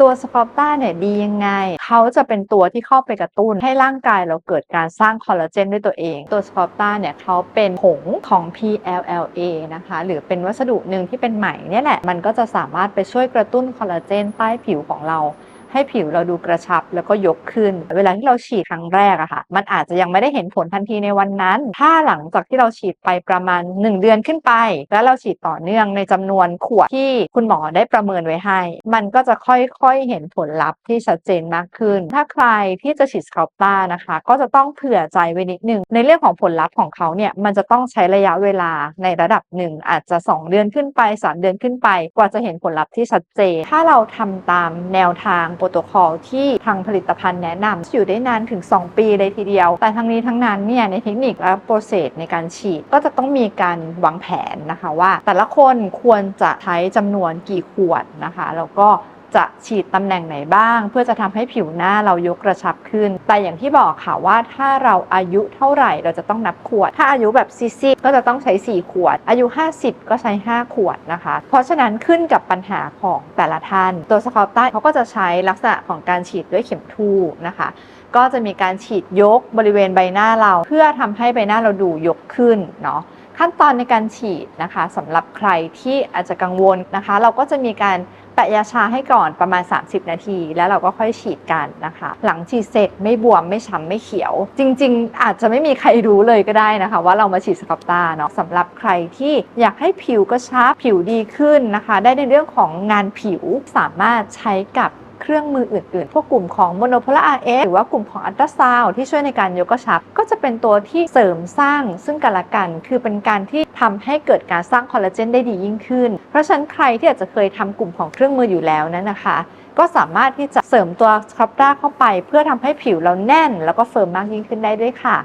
ตัวสปอปต้าเนี่ยดียังไง เขาจะเป็นตัวที่เข้าไปกระตุ้น ให้ร่างกายเราเกิดการสร้างคอลลาเจนด้วยตัวเอง ตัวสปอปต้าเนี่ยเขาเป็นผงของ PLLA นะคะ หรือเป็นวัสดุหนึ่งที่เป็นไหมเนี่ยแหละ มันก็จะสามารถไปช่วยกระตุ้นคอลลาเจนใต้ผิวของเรา ให้ผิวเราดูกระชับแล้วก็ยกขึ้น เวลาที่เราฉีดครั้งแรกอะค่ะ มันอาจจะยังไม่ได้เห็นผลทันทีในวันนั้น ถ้าหลังจากที่เราฉีดไปประมาณ 1 เดือนขึ้นไป แล้วเราฉีดต่อเนื่องในจำนวนขวดที่คุณหมอได้ประเมินไว้ให้ มันก็จะค่อยๆเห็นผลลัพธ์ที่ชัดเจนมากขึ้น ถ้าใครที่จะฉีดสครับต้านะคะ ก็จะต้องเผื่อใจไว้นิดนึง ในเรื่องของผลลัพธ์ของเขาเนี่ย มันจะต้องใช้ระยะเวลาในระดับหนึ่งอาจจะ 2 เดือนขึ้นไป 3 เดือนขึ้นไป กว่าจะเห็นผลลัพธ์ที่ชัดเจน ถ้าเราทำตามแนวทางโปรโตคอลที่ทางผลิตภัณฑ์แนะนำอยู่ได้นานถึง 2 ปีเลยทีเดียว แต่ทั้งนี้ทั้งนั้นเนี่ยในเทคนิคและโปรเซสในการฉีดก็จะต้องมีการวางแผนนะคะว่า แต่ละคนควรจะใช้จำนวนกี่ขวดนะคะ แล้วก็ จะฉีดตำแหน่งไหนบ้าง เพื่อจะทำให้ผิวหน้าเรายกกระชับขึ้น แต่อย่างที่บอกค่ะว่าถ้าเราอายุเท่าไหร่เราจะต้องนับขวด ถ้าอายุแบบซีซีก็จะต้องใช้ 4 ขวด อายุ 50 ก็ใช้ 5 ขวดนะคะ เพราะฉะนั้นขึ้นกับปัญหาของแต่ละท่าน ตัวสครับใต้เขาก็จะใช้ลักษณะของการฉีดด้วยเข็มทูบนะคะก็จะมีการฉีดยกบริเวณใบหน้าเรา เพื่อทำให้ใบหน้าเราดูยกขึ้นเนาะขั้นตอนในการฉีดนะคะสำหรับใครที่อาจจะกังวลนะคะ เราก็จะมีการ ปะยาชาให้ก่อนประมาณ 30 นาที แล้วเราก็ค่อยฉีดกันนะคะ หลังฉีดเสร็จไม่บวมไม่ช้ำไม่เขียว จริง ๆ อาจจะไม่มีใครรู้เลยก็ได้นะคะ ว่าเรามาฉีดสครับตาเนาะสำหรับใครที่อยากให้ผิวกระชับผิวดีขึ้นนะคะ ได้ในเรื่องของงานผิวสามารถใช้กับ เครื่องมืออื่นๆ พวกกลุ่มของโมโนโพลาร์เอหรือว่ากลุ่มของอัลตราซาวที่ช่วยในการยกกระชับ ก็จะเป็นตัวที่เสริมสร้างซึ่งกันและกัน คือเป็นการที่ทำให้เกิดการสร้างคอลลาเจนได้ดียิ่งขึ้น เพราะฉะนั้นใครที่อาจจะเคยทำกลุ่มของเครื่องมืออยู่แล้วนั้นนะคะ ก็สามารถที่จะเสริมตัวสครับด้าเข้าไป เพื่อทำให้ผิวเราแน่น แล้วก็เฟิร์มมากยิ่งขึ้นได้ด้วยค่ะ